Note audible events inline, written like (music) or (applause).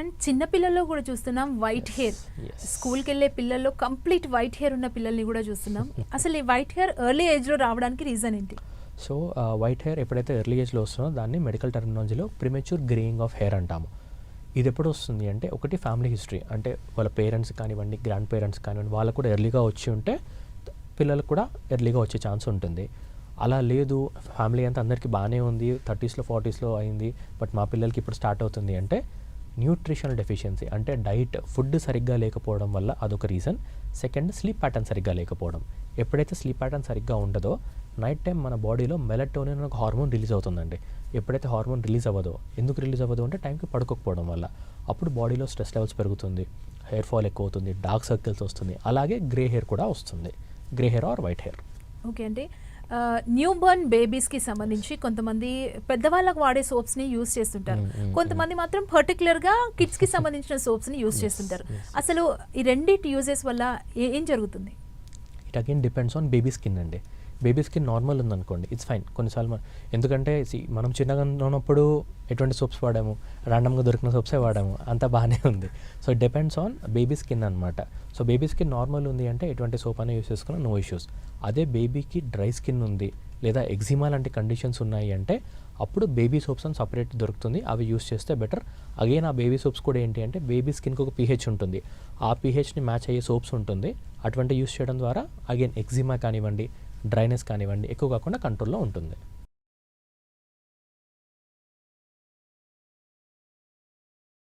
And చిన్న పిల్లల్లో కూడా చూస్తున్నాం వైట్ హెయిర్. స్కూల్కి వెళ్ళే పిల్లల్లో కంప్లీట్ వైట్ హెయిర్ ఉన్న పిల్లల్ని కూడా చూస్తున్నాం. (laughs) అసలు ఈ వైట్ హెయిర్ ఎర్లీ ఏజ్లో రావడానికి రీజన్ ఏంటి? సో వైట్ హెయిర్ ఎప్పుడైతే ఎర్లీ ఏజ్లో వస్తుందో దాన్ని మెడికల్ టర్మినాలజీలో ప్రిమెచ్యూర్ గ్రేయింగ్ ఆఫ్ హెయిర్ అంటాము. ఇది ఎప్పుడు వస్తుంది అంటే ఒకటి ఫ్యామిలీ హిస్టరీ అంటే వాళ్ళ పేరెంట్స్ కానివ్వండి గ్రాండ్ పేరెంట్స్ కానివ్వండి వాళ్ళకు కూడా ఎర్లీగా వచ్చి ఉంటే పిల్లలకు కూడా ఎర్లీగా వచ్చే ఛాన్స్ ఉంటుంది. అలా లేదు. ఫ్యామిలీ అంతా అందరికీ బాగానే ఉంది. థర్టీస్లో ఫార్టీస్లో అయింది. బట్ మా పిల్లలకి ఇప్పుడు స్టార్ట్ అవుతుంది అంటే న్యూట్రిషనల్ డెఫిషియన్సీ అంటే డైట్ ఫుడ్ సరిగ్గా లేకపోవడం వల్ల అదొక రీజన్. సెకండ్ స్లీప్ ప్యాటర్న్ సరిగ్గా లేకపోవడం. ఎప్పుడైతే స్లీప్ ప్యాటర్న్ సరిగ్గా ఉండదో నైట్ టైం మన బాడీలో మెలటోనిన్ ఒక హార్మోన్ రిలీజ్ అవుతుందండి. ఎప్పుడైతే హార్మోన్ రిలీజ్ అవ్వదో ఎందుకు రిలీజ్ అవ్వదు అంటే టైంకి పడుకోకపోవడం వల్ల. అప్పుడు బాడీలో స్ట్రెస్ లెవెల్స్ పెరుగుతుంది. హెయిర్ ఫాల్ ఎక్కువ అవుతుంది డార్క్ సర్కిల్స్ వస్తుంది. అలాగే గ్రే హెయిర్ కూడా వస్తుంది. Grey hair or white hair. Okay అంటే న్యూ బర్న్ బేబీస్కి సంబంధించి కొంతమంది పెద్దవాళ్ళకు వాడే సోప్స్ని యూస్ చేస్తుంటారు. Mm, mm, కొంతమంది మాత్రం పర్టికులర్గా కిడ్స్కి సంబంధించిన సోప్స్ని యూస్ చేస్తుంటారు. అసలు ఈ రెండింటి యూజెస్ వల్ల ఏ- జరుగుతుంది? It again depends on baby skin అండి. బేబీ స్కిన్ నార్మల్ ఉందనుకోండి ఇట్స్ ఫైన్ కొన్నిసార్లు ఎందుకంటే మనం చిన్నగా ఉన్నప్పుడు ఎటువంటి సోప్స్ వాడాము? ర్యాండమ్గా దొరికిన సోప్సే వాడాము. అంతా బాగానే ఉంది. So depends on baby skin అనమాట సో బేబీ స్కిన్ నార్మల్ ఉంది అంటే ఎటువంటి సోప్ అయినా యూస్ చేసుకున్న నో ఇష్యూస్ అదే బేబీకి డ్రై స్కిన్ ఉంది లేదా ఎగ్జిమా లాంటి కండిషన్స్ ఉన్నాయి అంటే అప్పుడు బేబీ సోప్స్ అని సపరేట్ దొరుకుతుంది. అవి యూస్ చేస్తే బెటర్ అగైన్ ఆ బేబీ సోప్స్ కూడా ఏంటి అంటే బేబీ స్కిన్కి ఒక పీహెచ్ ఉంటుంది. ఆ పీహెచ్ని మ్యాచ్ అయ్యే సోప్స్ ఉంటుంది. అటువంటి యూస్ చేయడం ద్వారా అగైన్ ఎగ్జిమా కానివ్వండి డ్రైనెస్ కానివ్వండి ఎక్కువ కాకుండా కంట్రోల్లో ఉంటుంది.